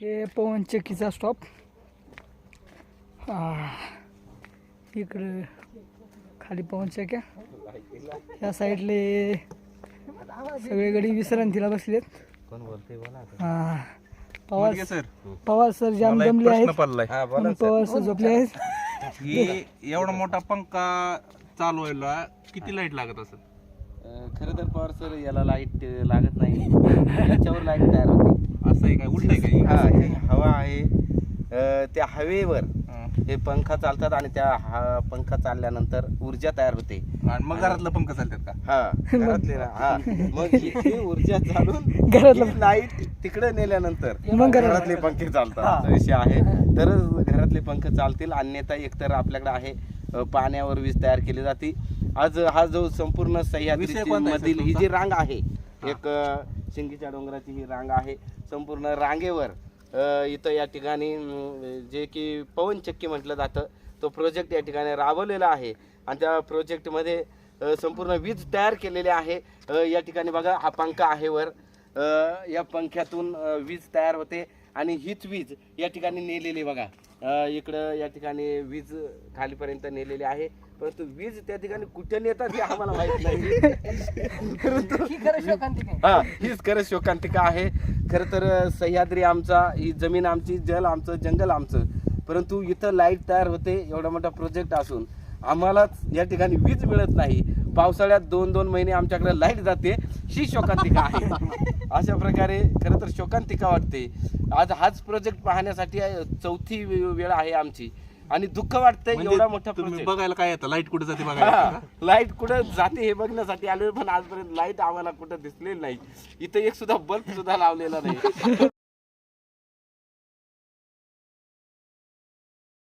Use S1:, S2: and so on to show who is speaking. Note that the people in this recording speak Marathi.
S1: हे पवन चक्कीचा स्टॉप इकडं खाली पवन चक्क्या. या साईडले सगळे गडी विश्रांतीला बसलेत.
S2: कोण बोलते बोला
S1: हा. पवार
S3: सर.
S1: पवार सर जाम जमले आहेत.
S2: हा
S1: पवार सर झोपले आहेत.
S3: एवढा मोठा पंखा चालवायला किती लाइट लागत असेल?
S2: खरं तर पवार सर याला लाइट लागत नाही. याच्यावर लाइट तयार होते.
S3: आहे काय? उलट आहे काय?
S2: हा हे. हवा आहे. अं, त्या हवेवर
S3: हा.
S2: पंखा चालतात आणि त्या हा पंखा चालल्यानंतर ऊर्जा तयार होते.
S3: आणि मग घरातलं पंखा चालतात का?
S2: हा. घरातले ना? हा. मग इथे ऊर्जा चालून
S1: घरातलं-
S2: लाइट तिकडे नेल्यानंतर
S1: मग घरात-
S2: घरातले पंखे चालतात. असा विषय आहे. तरच घरातले पंखे चालतील. अन्यथा एकतर आपल्याकडे आहे अ, पाण्यावर वीज तयार केली जाते. आज हा जो संपूर्ण सह्याद्री
S3: विषय कोणता आहे सर
S2: मधील ही
S3: तुमचा?
S2: जी रांग आहे एक अ, शिंगीच्या डोंगराची ही रांग आहे. संपूर्ण रांगेवर इथं या ठिकाणी जे की पवनचक्की म्हटलं जातं तो प्रोजेक्ट या ठिकाणी राबवलेला आहे. आणि त्या प्रोजेक्टमध्ये संपूर्ण वीज तयार केलेली आहे. या ठिकाणी बघा हा पंखा आहे वर. या पंख्यातून वीज तयार होते. आणि हीच वीज या ठिकाणी नेलेली बघा. अ, इकडं या ठिकाणी वीज खालीपर्यंत नेलेली आहे. परंतु वीज त्या ठिकाणी कुठे नेतात हे आम्हाला माहीत नाही. परंतु हा हीच खरं शोकांतिका आहे. खरं तर सह्याद्री आमचा ही जमीन आमची जल आमचं जंगल आमचं. परंतु इथं लाइट तयार होते एवढा मोठा प्रोजेक्ट असून. आम्हालाच या ठिकाणी वीज मिळत नाही. पावसाळ्यात दोन दोन महिने आमच्याकडे लाइट जाते. ही शोकांतिका आहे. अशा प्रकारे खरं तर शोकांतिका वाटते. आज हाच प्रोजेक्ट पाहण्यासाठी चौथी वेळ आहे आमची. आणि दुःख वाटतंय
S3: म्हणजे
S2: एवढा मोठा
S3: बघायला काय येतं? लाइट कुठे जाते बघायला?
S2: लाइट कुठं जाते हे बघण्यासाठी आलोय पण आजपर्यंत लाइट आम्हाला कुठं दिसलेली नाही. इथं एक सुद्धा बल्ब सुद्धा लावलेला नाही.